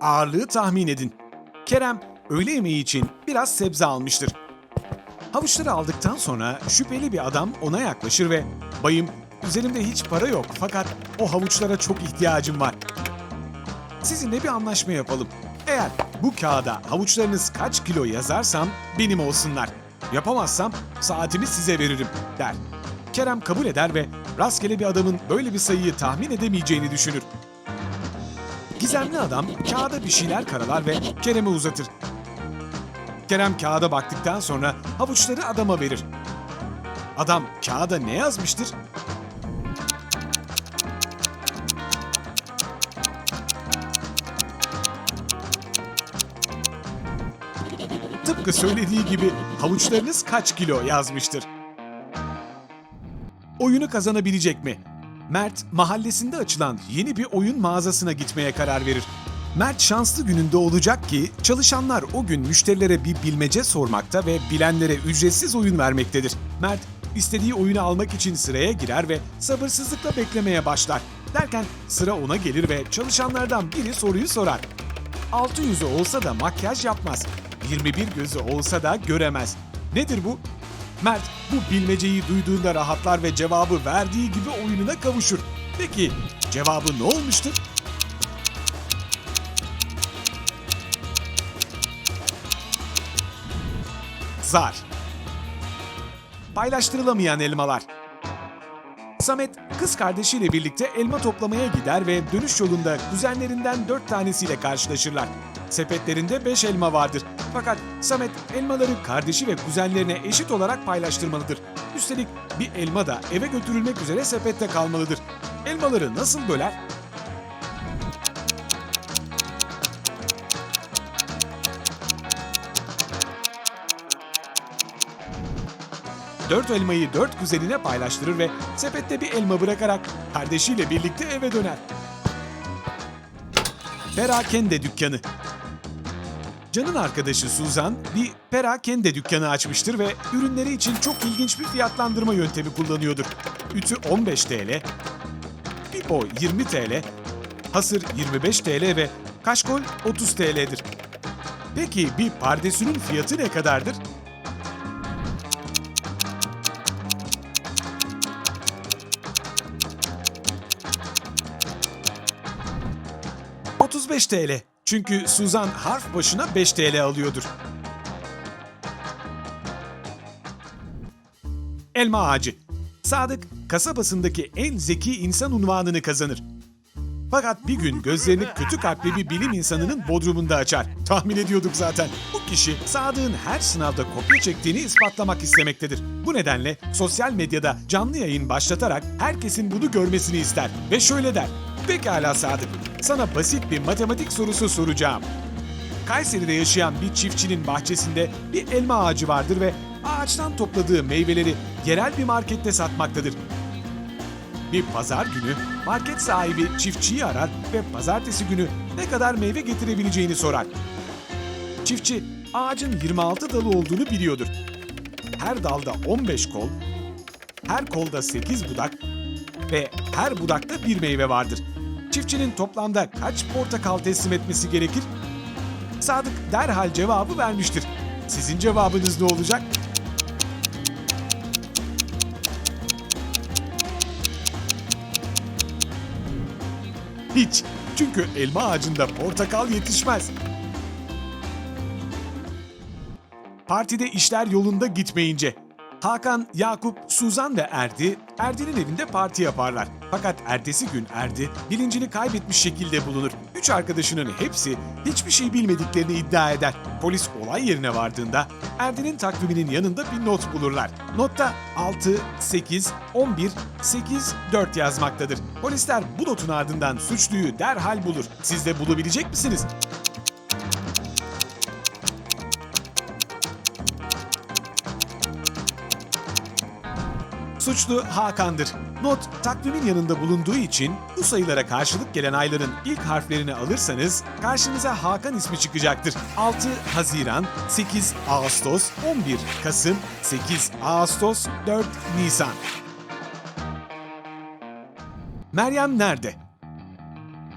Ağırlığı tahmin edin. Kerem öğle yemeği için biraz sebze almıştır. Havuçları aldıktan sonra şüpheli bir adam ona yaklaşır ve "Bayım, üzerimde hiç para yok fakat o havuçlara çok ihtiyacım var. Sizinle bir anlaşma yapalım. Eğer bu kağıda havuçlarınız kaç kilo yazarsam benim olsunlar. Yapamazsam saatimi size veririm." der. Kerem kabul eder ve rastgele bir adamın böyle bir sayıyı tahmin edemeyeceğini düşünür. Gizemli adam kağıda bir şeyler karalar ve Kerem'e uzatır. Kerem kağıda baktıktan sonra havuçları adama verir. Adam kağıda ne yazmıştır? Tıpkı söylediği gibi havuçlarınız kaç kilo yazmıştır. Oyunu kazanabilecek mi? Mert mahallesinde açılan yeni bir oyun mağazasına gitmeye karar verir. Mert şanslı gününde olacak ki çalışanlar o gün müşterilere bir bilmece sormakta ve bilenlere ücretsiz oyun vermektedir. Mert istediği oyunu almak için sıraya girer ve sabırsızlıkla beklemeye başlar. Derken sıra ona gelir ve çalışanlardan biri soruyu sorar. Altı yüzü olsa da makyaj yapmaz. 21 gözü olsa da göremez. Nedir bu? Mert bu bilmeceyi duyduğunda rahatlar ve cevabı verdiği gibi oyununa kavuşur. Peki cevabı ne olmuştur? Zar. Paylaştırılamayan elmalar. Samet kız kardeşiyle birlikte elma toplamaya gider ve dönüş yolunda kuzenlerinden dört tanesiyle karşılaşırlar. Sepetlerinde beş elma vardır. Fakat Samet elmaları kardeşi ve kuzenlerine eşit olarak paylaştırmalıdır. Üstelik bir elma da eve götürülmek üzere sepette kalmalıdır. Elmaları nasıl böler? Dört elmayı dört kuzenine paylaştırır ve sepette bir elma bırakarak kardeşiyle birlikte eve döner. Perakende dükkanı. Can'ın arkadaşı Suzan bir perakende dükkanı açmıştır ve ürünleri için çok ilginç bir fiyatlandırma yöntemi kullanıyordur. Ütü 15 TL, pipo 20 TL, hasır 25 TL ve kaşkol 30 TL'dir. Peki bir pardesünün fiyatı ne kadardır? 35 TL. Çünkü Suzan harf başına 5 TL alıyordur. Elma ağacı. Sadık kasabasındaki en zeki insan unvanını kazanır. Fakat bir gün gözlerini kötü kalpli bir bilim insanının bodrumunda açar. Tahmin ediyorduk zaten. Bu kişi Sadık'ın her sınavda kopya çektiğini ispatlamak istemektedir. Bu nedenle sosyal medyada canlı yayın başlatarak herkesin bunu görmesini ister. Ve şöyle der. Pekala Sadık, sana basit bir matematik sorusu soracağım. Kayseri'de yaşayan bir çiftçinin bahçesinde bir elma ağacı vardır ve ağaçtan topladığı meyveleri yerel bir markette satmaktadır. Bir pazar günü market sahibi çiftçiyi arar ve pazartesi günü ne kadar meyve getirebileceğini sorar. Çiftçi ağacın 26 dalı olduğunu biliyordur. Her dalda 15 kol, her kolda 8 budak ve her budakta bir meyve vardır. Çiftçinin toplamda kaç portakal teslim etmesi gerekir? Sadık derhal cevabı vermiştir. Sizin cevabınız ne olacak? Hiç. Çünkü elma ağacında portakal yetişmez. Partide işler yolunda gitmeyince Hakan, Yakup, Suzan ve Erdi, Erdi'nin evinde parti yaparlar. Fakat ertesi gün Erdi bilincini kaybetmiş şekilde bulunur. Üç arkadaşının hepsi hiçbir şey bilmediklerini iddia eder. Polis olay yerine vardığında Erdi'nin takviminin yanında bir not bulurlar. Notta 6, 8, 11, 8, 4 yazmaktadır. Polisler bu notun ardından suçluyu derhal bulur. Siz de bulabilecek misiniz? Suçlu Hakan'dır. Not takvimin yanında bulunduğu için bu sayılara karşılık gelen ayların ilk harflerini alırsanız karşınıza Hakan ismi çıkacaktır. 6 Haziran, 8 Ağustos, 11 Kasım, 8 Ağustos, 4 Nisan. Meryem nerede?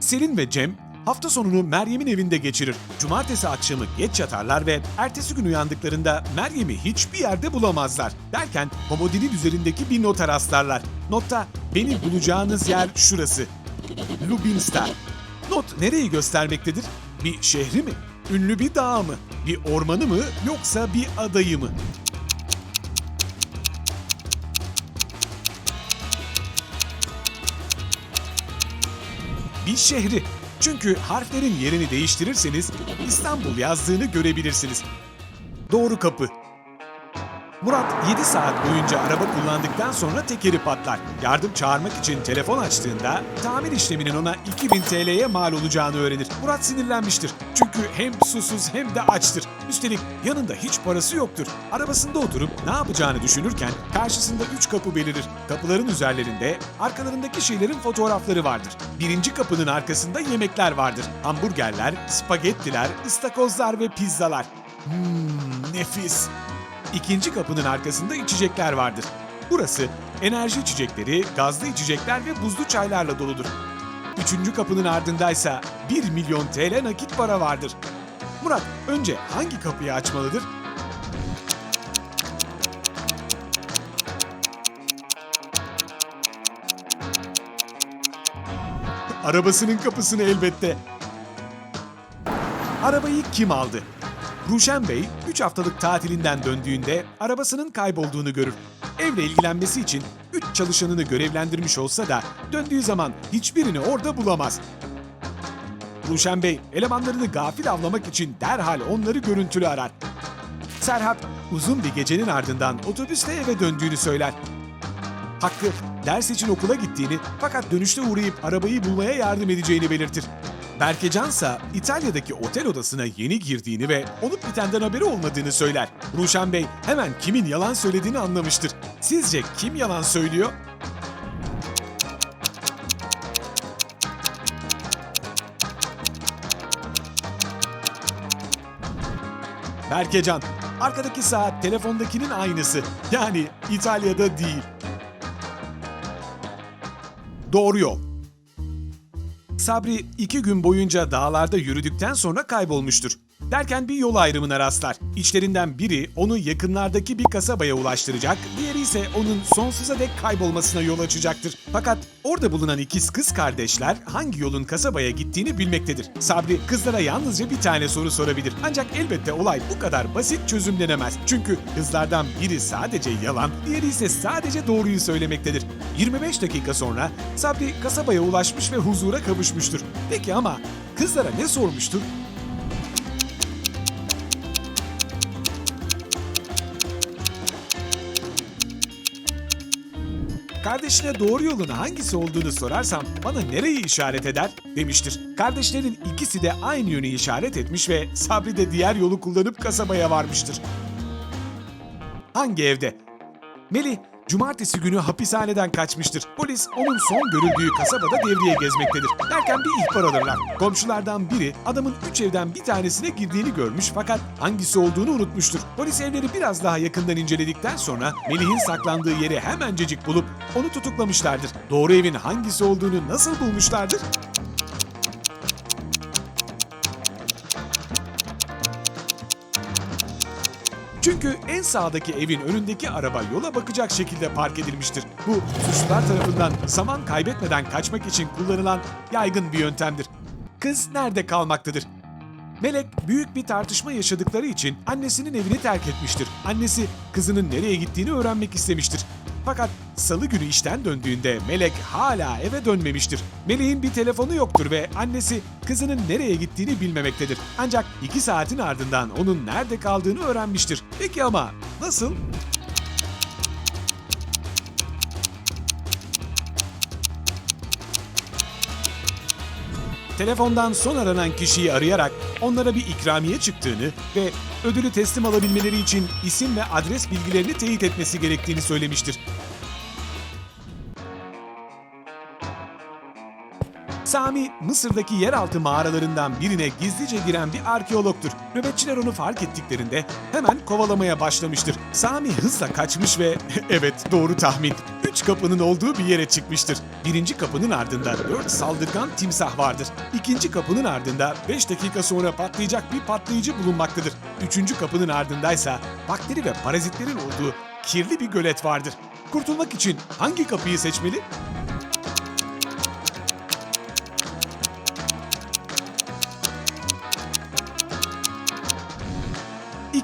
Selin ve Cem hafta sonunu Meryem'in evinde geçirir. Cumartesi akşamı geç yatarlar ve ertesi gün uyandıklarında Meryem'i hiçbir yerde bulamazlar. Derken komodinin üzerindeki bir nota rastlarlar. Notta beni bulacağınız yer şurası. Lubinster. Not nereyi göstermektedir? Bir şehri mi? Ünlü bir dağ mı? Bir ormanı mı yoksa bir adayı mı? bir şehri. Çünkü harflerin yerini değiştirirseniz İstanbul yazdığını görebilirsiniz. Doğru kapı. Murat 7 saat boyunca araba kullandıktan sonra tekeri patlar. Yardım çağırmak için telefon açtığında tamir işleminin ona 2000 TL'ye mal olacağını öğrenir. Murat sinirlenmiştir. Çünkü hem susuz hem de açtır. Üstelik yanında hiç parası yoktur. Arabasında oturup ne yapacağını düşünürken karşısında 3 kapı belirir. Kapıların üzerlerinde arkalarındaki şeylerin fotoğrafları vardır. Birinci kapının arkasında yemekler vardır. Hamburgerler, spagettiler, ıstakozlar ve pizzalar. Hmm, nefis. İkinci kapının arkasında içecekler vardır. Burası enerji içecekleri, gazlı içecekler ve buzlu çaylarla doludur. Üçüncü kapının ardındaysa 1 milyon TL nakit para vardır. Murat önce hangi kapıyı açmalıdır? Arabasının kapısını elbette. Arabayı kim aldı? Ruşen Bey 3 haftalık tatilinden döndüğünde arabasının kaybolduğunu görür. Evle ilgilenmesi için 3 çalışanını görevlendirmiş olsa da döndüğü zaman hiçbirini orada bulamaz. Ruşen Bey elemanlarını gafil avlamak için derhal onları görüntülü arar. Serhat uzun bir gecenin ardından otobüste eve döndüğünü söyler. Hakkı ders için okula gittiğini fakat dönüşte uğrayıp arabayı bulmaya yardım edeceğini belirtir. Berkecansa İtalya'daki otel odasına yeni girdiğini ve olup bitenden haberi olmadığını söyler. Ruşen Bey hemen kimin yalan söylediğini anlamıştır. Sizce kim yalan söylüyor? Berkecan, arkadaki saat telefondakinin aynısı. Yani İtalya'da değil. Doğru yol. Sabri iki gün boyunca dağlarda yürüdükten sonra kaybolmuştur. Derken bir yol ayrımına rastlar. İçlerinden biri onu yakınlardaki bir kasabaya ulaştıracak, diğeri ise onun sonsuza dek kaybolmasına yol açacaktır. Fakat orada bulunan ikiz kız kardeşler hangi yolun kasabaya gittiğini bilmektedir. Sabri kızlara yalnızca bir tane soru sorabilir. Ancak elbette olay bu kadar basit çözümlenemez. Çünkü kızlardan biri sadece yalan, diğeri ise sadece doğruyu söylemektedir. 25 dakika sonra Sabri kasabaya ulaşmış ve huzura kavuşmuştur. Peki ama kızlara ne sormuştur? Kardeşine doğru yolun hangisi olduğunu sorarsam bana nereyi işaret eder demiştir. Kardeşlerin ikisi de aynı yönü işaret etmiş ve Sabri de diğer yolu kullanıp kasabaya varmıştır. Hangi evde? Melih cumartesi günü hapishaneden kaçmıştır. Polis onun son görüldüğü kasabada devriye gezmektedir. Derken bir ihbar alırlar. Komşulardan biri adamın üç evden bir tanesine girdiğini görmüş fakat hangisi olduğunu unutmuştur. Polis evleri biraz daha yakından inceledikten sonra Melih'in saklandığı yeri hemencecik bulup onu tutuklamışlardır. Doğru evin hangisi olduğunu nasıl bulmuşlardır? Çünkü en sağdaki evin önündeki araba yola bakacak şekilde park edilmiştir. Bu suçlular tarafından zaman kaybetmeden kaçmak için kullanılan yaygın bir yöntemdir. Kız nerede kalmaktadır? Melek büyük bir tartışma yaşadıkları için annesinin evini terk etmiştir. Annesi kızının nereye gittiğini öğrenmek istemiştir. Fakat salı günü işten döndüğünde Melek hala eve dönmemiştir. Melek'in bir telefonu yoktur ve annesi kızının nereye gittiğini bilmemektedir. Ancak iki saatin ardından onun nerede kaldığını öğrenmiştir. Peki ama nasıl? Telefondan son aranan kişiyi arayarak onlara bir ikramiye çıktığını ve ödülü teslim alabilmeleri için isim ve adres bilgilerini teyit etmesi gerektiğini söylemiştir. Sami, Mısır'daki yeraltı mağaralarından birine gizlice giren bir arkeologtur. Nöbetçiler onu fark ettiklerinde hemen kovalamaya başlamıştır. Sami hızla kaçmış ve evet doğru tahmin. Üç kapının olduğu bir yere çıkmıştır. Birinci kapının ardında dört saldırgan timsah vardır. İkinci kapının ardında 5 dakika sonra patlayacak bir patlayıcı bulunmaktadır. Üçüncü kapının ardındaysa bakteri ve parazitlerin olduğu kirli bir gölet vardır. Kurtulmak için hangi kapıyı seçmeli?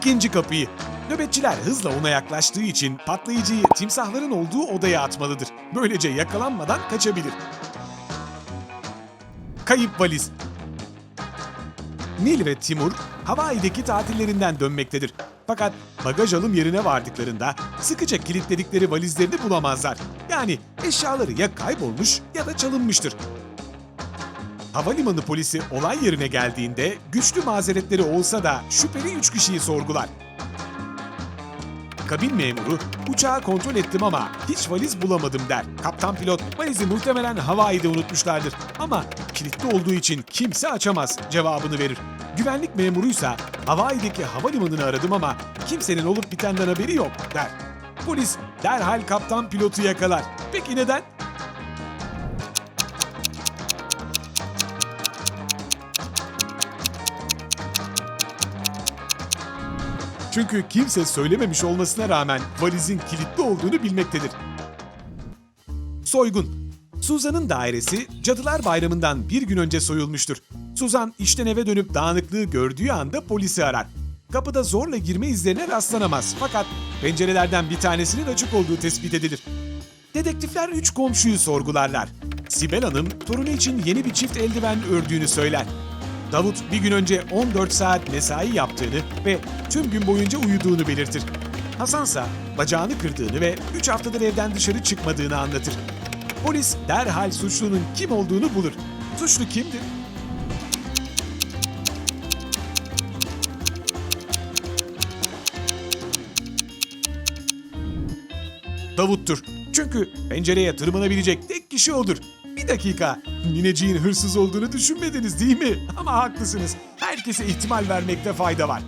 İkinci kapıyı. Nöbetçiler hızla ona yaklaştığı için patlayıcıyı timsahların olduğu odaya atmalıdır. Böylece yakalanmadan kaçabilir. Kayıp valiz. Nil ve Timur Hawaii'deki tatillerinden dönmektedir. Fakat bagaj alım yerine vardıklarında sıkıca kilitledikleri valizlerini bulamazlar. Yani eşyaları ya kaybolmuş ya da çalınmıştır. Havalimanı polisi olay yerine geldiğinde güçlü mazeretleri olsa da şüpheli 3 kişiyi sorgular. Kabin memuru uçağı kontrol ettim ama hiç valiz bulamadım der. Kaptan pilot valizi muhtemelen Hawaii'de unutmuşlardır ama kilitli olduğu için kimse açamaz cevabını verir. Güvenlik memuruysa Hawaii'deki havalimanını aradım ama kimsenin olup bitenden haberi yok der. Polis derhal kaptan pilotu yakalar. Peki neden? Çünkü kimse söylememiş olmasına rağmen valizin kilitli olduğunu bilmektedir. Soygun. Suzan'ın dairesi Cadılar Bayramı'ndan bir gün önce soyulmuştur. Suzan işten eve dönüp dağınıklığı gördüğü anda polisi arar. Kapıda zorla girme izlerine rastlanamaz fakat pencerelerden bir tanesinin açık olduğu tespit edilir. Dedektifler üç komşuyu sorgularlar. Sibel Hanım torunu için yeni bir çift eldiven ördüğünü söyler. Davut bir gün önce 14 saat mesai yaptığını ve tüm gün boyunca uyuduğunu belirtir. Hasansa bacağını kırdığını ve 3 haftadır evden dışarı çıkmadığını anlatır. Polis derhal suçlunun kim olduğunu bulur. Suçlu kimdir? Davut'tur. Çünkü pencereye tırmanabilecek tek kişi odur. Bir dakika, Nineciğin hırsız olduğunu düşünmediniz değil mi? Ama haklısınız. Herkese ihtimal vermekte fayda var.